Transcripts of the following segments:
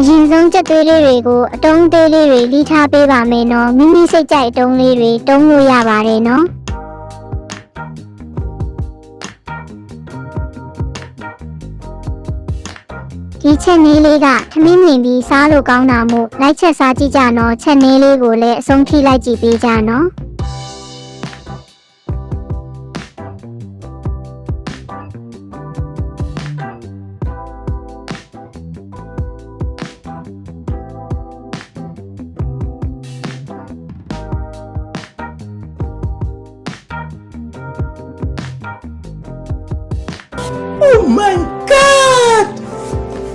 အရင်ဆုံးကြက်သွေးလေးတွေကိုအတုံးသေးလေးတွေလိထားပေးပါမယ်နော်မိမိစိတ်ကြိုက်အတုံးလေးတွေတုံးလို့ရပါတယ်နော်ဒီချက်နည်းလေးကထမင်းမြင်ပြီးစားလို့ကောင်းတာမို့လိုက်ချက်စားကြည့်ကြနော်ချက်နည်းလေးကိုလည်းအဆုံးထိလိုက်ကြည့်ပေးကြနော် Oh my god!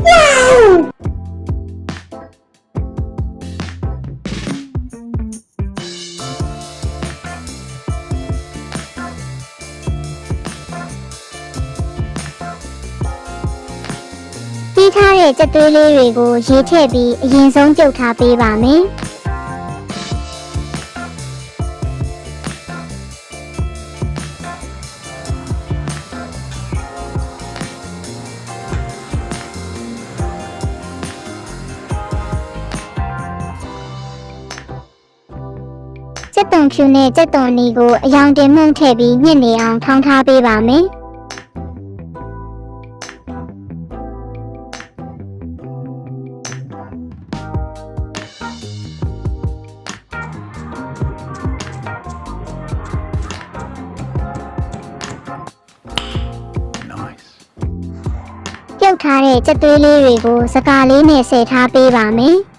Wow! ပြီးထားတဲ့ကြက်သွေးလေးတွေကိုရေထည့်ပြီးအရင်ဆုံးပြုတ်ထားပေးပါမယ်။ က်တုံဖြူနဲ့စက်တုံနီကိုအယောင်တင်မှုန့်ထည့်ပြီးညှစ်နေအောင်ထောင်းထားပေးပါမယ်။ Nice. ပြုတ်ထားတဲ့ကြက်သွေးလေးတွေကိုစကားလေးနဲ့ဆယ်ထားပေးပါမယ်။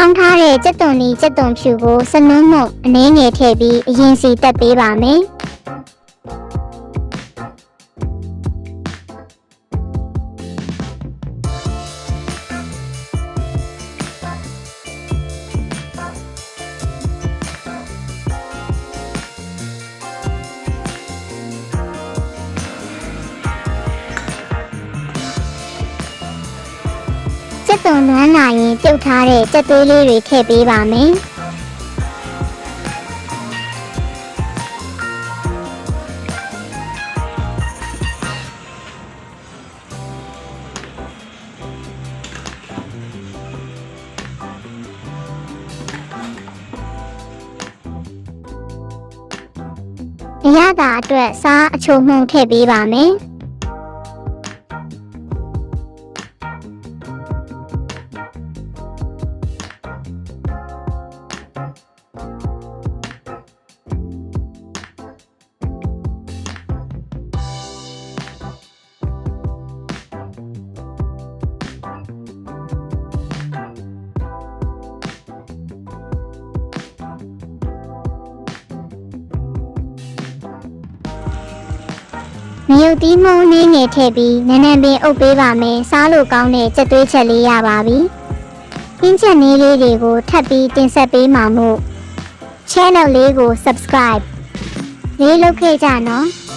ထောင်းထားတဲ့ကြက်သွန်နီကြက်သွန်ဖြူကိုစနွန်းမုတ်အနှင်းငယ်ထည့်ပြီးအရင်စီတက်ပေးပါမယ်။ ကြက်သွန်နွမ်းလာရင်ပြုတ်ထားတဲ့ကြက်သွေးလေးတွေထည့်ပေးပါမယ်။အရသာအတွက်စားအချိုမှုန့်ထည့်ပေးပါမယ်။ မယုတ်သီးမုံနည်းငယ်ထည့်ပြီးနန်းနန်းပင်အုပ်ပေးပါမယ်စားလို့ကောင်းတဲ့ကြက်သွေးချက်လေးရပါပြီ။င်းချက်နည်းလေးတွေကိုထပ်ပြီးတင်ဆက်ပေးမှာမို့ channel လေးကို subscribe လေးလုပ်ခဲ့ကြနော်။